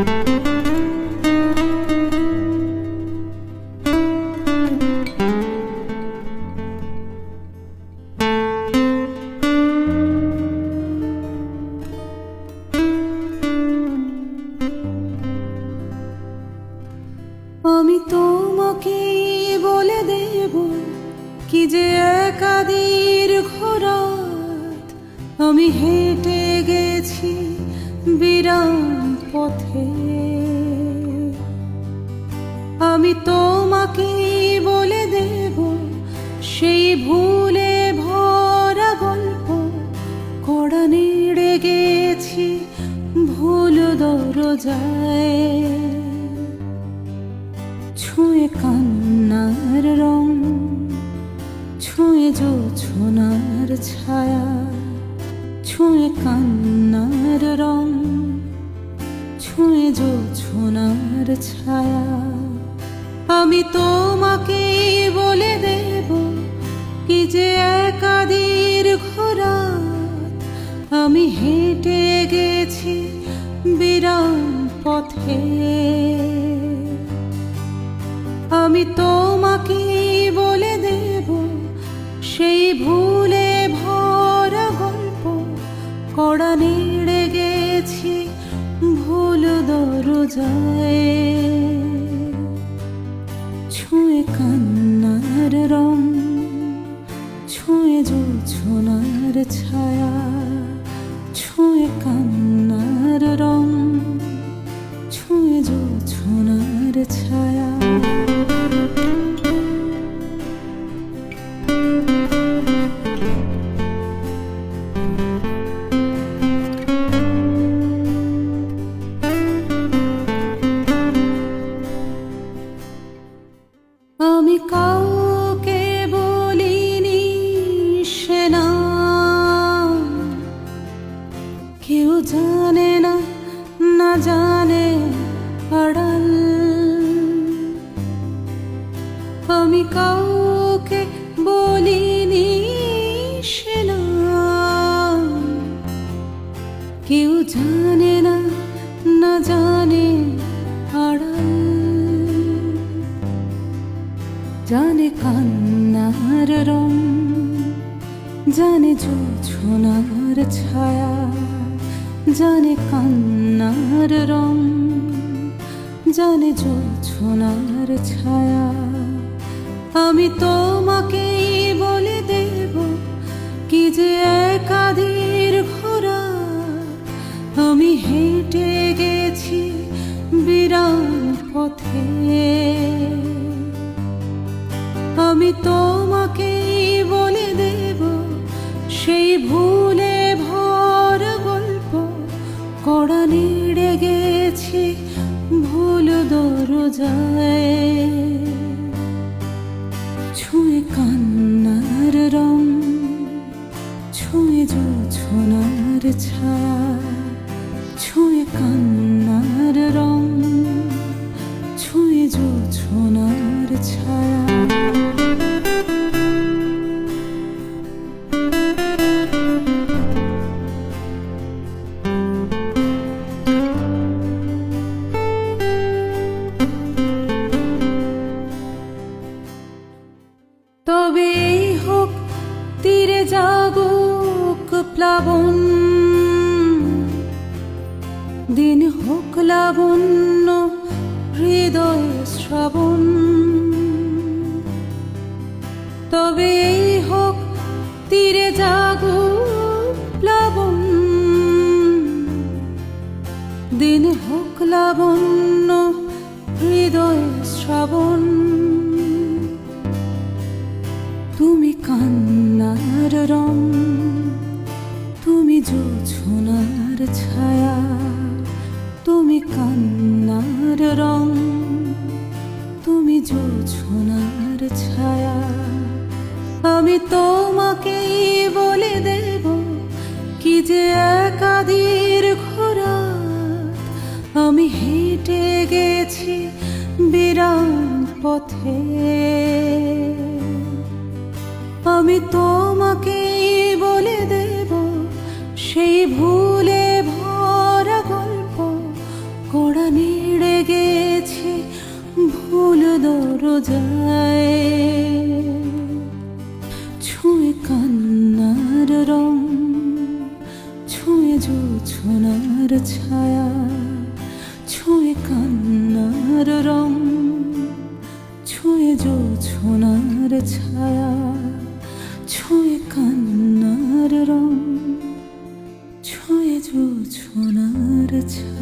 আমি তোমাকে বলে দেব কি যে একাদির ঘোরাত। আমি হেঁটে গেছি বিরাম পথে। ভুলে ভরা গল্প, কড়া নেড়ে গেছি ভুল দরজায়। ছুঁয়ে কান্নার রং, ছুঁয়ে জোছনার ছায়া, ছুঁয়ে কান্নার রং, ছুঁয়ে জোছনার ছায়া। আমি তোমাকে বলে দেব কি যে একাদির ঘোরা আমি হেঁটে গেছি বিরাম পথে। আমি তোমাকে বলে দেব সেই ভুলে ভরা গল্প। কড়া নেড়ে গেছি ভুল দরজায়। ছুঁয়ে কান্নার রং। ছুঁয়ে জোছনার ছায়া ছুঁয়ে কান্নার রং ছুঁয়ে জোছনার ছায়া আমি আমি কাউকে বলিনি কেউ জানে না না জানে আড়াল। জানে কান্নার রং, জানে জোছনার ছায়া, জানে কান্নার রং, জানে জোছনার ছায়া। আমি তোমাকেই বলে দেব কি যে একাদির ঘোরা আমি হেঁটে গেছি বিরাম পথে। আমি তোমাকে বলে দেব সেই ভুলে ভর গল্প। কড়া নিড়ে গেছি ভুল দরজায়। ছুঁয়ে কান্নার রং ছুঁয়ে জোছনার ছায়া ছুঁয়ে কান্নার তীরে জাগুক প্লাবন। দিন হোক লাবণ্য হৃদয় শ্রাবণ। তবে এই হোক তীরে জাগুক প্লাবন। দিন হোক লাবণ্য হৃদয় শ্রাবণ। তুমি কান্নার রং, তুমি জোছনার ছায়া, তুমি কান্নার রং, তুমি জোছনার ছায়া। আমি তোমাকে বলে দেব কি যে একাদির ঘোরা আমি হেঁটে গেছি বিরাম পথে। আমি তোমাকে বলে দেব সেই ভুলে ভরা গল্প। গোড়া নিড়ে গেছে ভুল দরজায়। ছুঁয়ে কান্নার রং, ছুঁয়ে জোছনার ছায়া, ছুঁয়ে কান্নার রং, ছুঁয়ে জোছনার ছায়া। কান্নার রং ছুঁয়ে জোছনার ছায়া